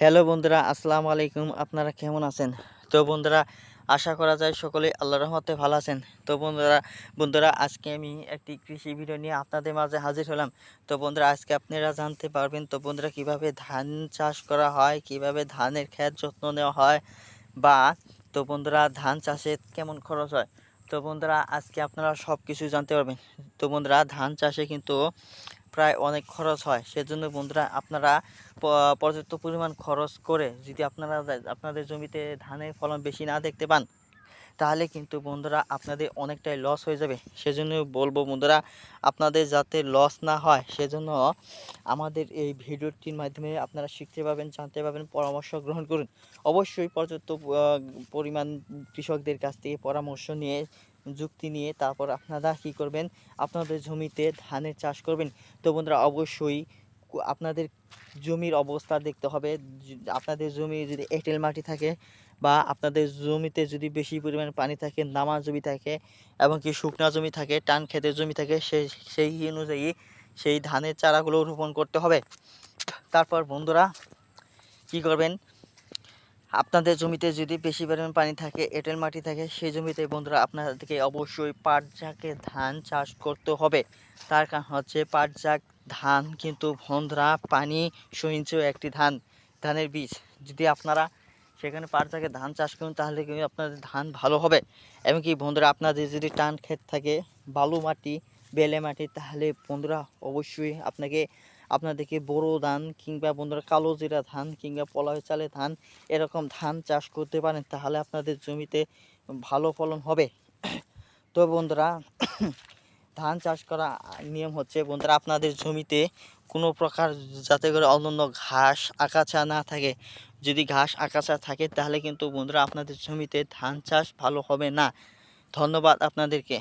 Hello বন্ধুরা, আসসালামু আলাইকুম। আপনারা কেমন আছেন? তো বন্ধুরা, আশা করা যায় সকলে আল্লাহ রহমতে ভালো আছেন। তো বন্ধুরা বন্ধুরা, আজকে আমি একটি কৃষি ভিডিও নিয়ে আপনাদের মাঝে হাজির হলাম। তো বন্ধুরা, আজকে আপনারা জানতে পারবেন তো বন্ধুরা, কীভাবে ধান চাষ করা হয়, কীভাবে ধানের ক্ষেত যত্ন নেওয়া হয়, বা তো বন্ধুরা, ধান চাষে কেমন খরচ হয়। তো বন্ধুরা, আজকে আপনারা সব কিছু জানতে পারবেন। তো বন্ধুরা, ধান চাষে কিন্তু প্রায় অনেক খরচ হয়। সেজন্য বন্ধুরা আপনারা পর্যাপ্ত পরিমাণ খরচ করে যদি আপনারা আপনাদের জমিতে ধানের ফলন বেশি না দেখতে পান, তাহলে কিন্তু বন্ধুরা আপনাদের অনেকটাই লস হয়ে যাবে। সেজন্য বলব বন্ধুরা, আপনাদের যাতে লস না হয়, সেজন্য আমাদের এই ভিডিওটির মাধ্যমে আপনারা শিখতে পাবেন জানতে পারবেন, পরামর্শ গ্রহণ করুন। অবশ্যই পর্যাপ্ত পরিমাণ কৃষকদের কাছ থেকে পরামর্শ নিয়ে যুক্তি নিয়ে তারপর আপনারা কী করবেন? আপনাদের জমিতে ধানের চাষ করবেন। তো বন্ধুরা, অবশ্যই আপনাদের জমির অবস্থা দেখতে হবে। আপনাদের জমি যদি এঁটেল মাটি থাকে বা আপনাদের জমিতে যদি বেশি পরিমাণে পানি থাকে, নামা জমি থাকে এবং কি শুকনা জমি থাকে, টান ক্ষেতের জমি থাকে সেই সেই অনুযায়ী সেই ধানের চারাগুলো রোপণ করতে হবে। তারপর বন্ধুরা, কি করবেন? আপনাদের জমিতে যদি বেশি পরিমাণ পানি থাকে, এঁটেল মাটি থাকে, সেই জমিতে বন্ধুরা আপনাদেরকে অবশ্যই পাট জাকে ধান চাষ করতে হবে। তার কারণ হচ্ছে পাট জাক ধান কিন্তু বন্ধুরা পানি সহিঞ্চয় একটি ধান, ধানের বীজ। যদি আপনারা সেখানে পাট জাকে ধান চাষ করুন, তাহলে কিন্তু আপনাদের ধান ভালো হবে। এবং কি বন্ধুরা আপনাদের যদি টান ক্ষেত থাকে, বালু মাটি, বেলে মাটি, তাহলে বন্ধুরা অবশ্যই আপনাকে আপনাদেরকে বড়ো ধান কিংবা বন্ধুরা কালো জিরা ধান কিংবা পলাশ চালে ধান এরকম ধান চাষ করতে পারেন, তাহলে আপনাদের জমিতে ভালো ফলন হবে। তো বন্ধুরা, ধান চাষ করা নিয়ম হচ্ছে, বন্ধুরা আপনাদের জমিতে কোনো প্রকার যাতে করে অন্যান্য ঘাস আগাছা না থাকে। যদি ঘাস আগাছা থাকে, তাহলে কিন্তু বন্ধুরা আপনাদের জমিতে ধান চাষ ভালো হবে না। ধন্যবাদ আপনাদেরকে।